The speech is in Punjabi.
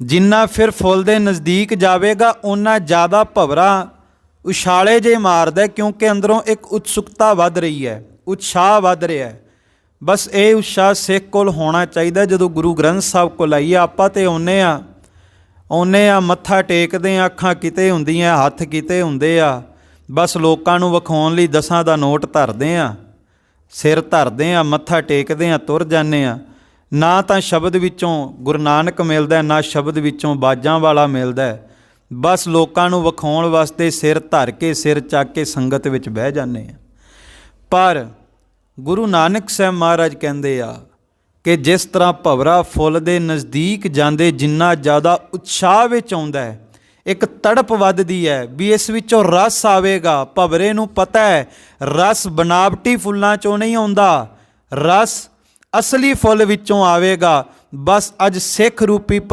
ਜਿੰਨਾ ਫਿਰ ਫੁੱਲ ਦੇ ਨਜ਼ਦੀਕ ਜਾਵੇਗਾ, ਓਨਾ ਜ਼ਿਆਦਾ ਭਵਰਾ ਉਛਾਲੇ ਜੇ ਮਾਰਦਾ ਕਿਉਂਕਿ ਅੰਦਰੋਂ ਇੱਕ ਉਤਸੁਕਤਾ ਵੱਧ ਰਹੀ ਹੈ, ਉਤਸ਼ਾਹ ਵੱਧ ਰਿਹਾ ਹੈ। ਬਸ ਇਹ ਉਤਸ਼ਾਹ ਸਿੱਖ ਕੋਲ ਹੋਣਾ ਚਾਹੀਦਾ, ਜਦੋਂ ਗੁਰੂ ਗ੍ਰੰਥ ਸਾਹਿਬ ਕੋਲ ਆਈਏ, ਆਪਾਂ ਤੇ ਆਉਨੇ ਆ ਆਉਨੇ ਆ ਮੱਥਾ ਟੇਕਦੇ ਆ, ਅੱਖਾਂ ਕਿਤੇ ਹੁੰਦੀਆਂ, ਹੱਥ ਕਿਤੇ ਹੁੰਦੇ ਆ। ਬਸ ਲੋਕਾਂ ਨੂੰ ਵਿਖਾਉਣ ਲਈ ਦਸਾਂ ਦਾ ਨੋਟ ਧਰਦੇ ਆ, ਸਿਰ ਧਰਦੇ ਆ, ਮੱਥਾ ਟੇਕਦੇ ਆ, ਤੁਰ ਜਾਂਦੇ ਆ। ਨਾ ਤਾਂ ਸ਼ਬਦ ਵਿੱਚੋਂ ਗੁਰੂ ਨਾਨਕ ਮਿਲਦਾ ਨਾ ਸ਼ਬਦ ਵਿੱਚੋਂ ਬਾਜਾਂ ਵਾਲਾ ਮਿਲਦਾ ਬਸ ਲੋਕਾਂ ਨੂੰ ਵਿਖਾਉਣ ਵਾਸਤੇ ਸਿਰ ਧਰ ਕੇ, ਸਿਰ ਚੱਕ ਕੇ ਸੰਗਤ ਵਿੱਚ ਬਹਿ ਜਾਂਦੇ ਆ ਪਰ ਗੁਰੂ ਨਾਨਕ ਸਾਹਿਬ ਮਹਾਰਾਜ ਕਹਿੰਦੇ ਆ ਕਿ ਜਿਸ ਤਰ੍ਹਾਂ ਭਵਰਾ ਫੁੱਲ ਦੇ ਨਜ਼ਦੀਕ ਜਾਂਦੇ, ਜਿੰਨਾ ਜ਼ਿਆਦਾ ਉਤਸ਼ਾਹ ਵਿੱਚ ਆਉਂਦਾ ਹੈ, ਇੱਕ ਤੜਪ ਵੱਧਦੀ ਹੈ ਵੀ ਇਸ ਵਿੱਚੋਂ ਰਸ ਆਵੇਗਾ। ਭਵਰੇ ਨੂੰ ਪਤਾ ਹੈ, ਰਸ ਬਨਾਵਟੀ ਫੁੱਲਾਂ ਚੋਂ ਨਹੀਂ ਆਉਂਦਾ, ਰਸ ਅਸਲੀ ਫੁੱਲ ਵਿੱਚੋਂ ਆਵੇਗਾ। ਬਸ ਅੱਜ ਸਿੱਖ ਰੂਪੀ ਭਵ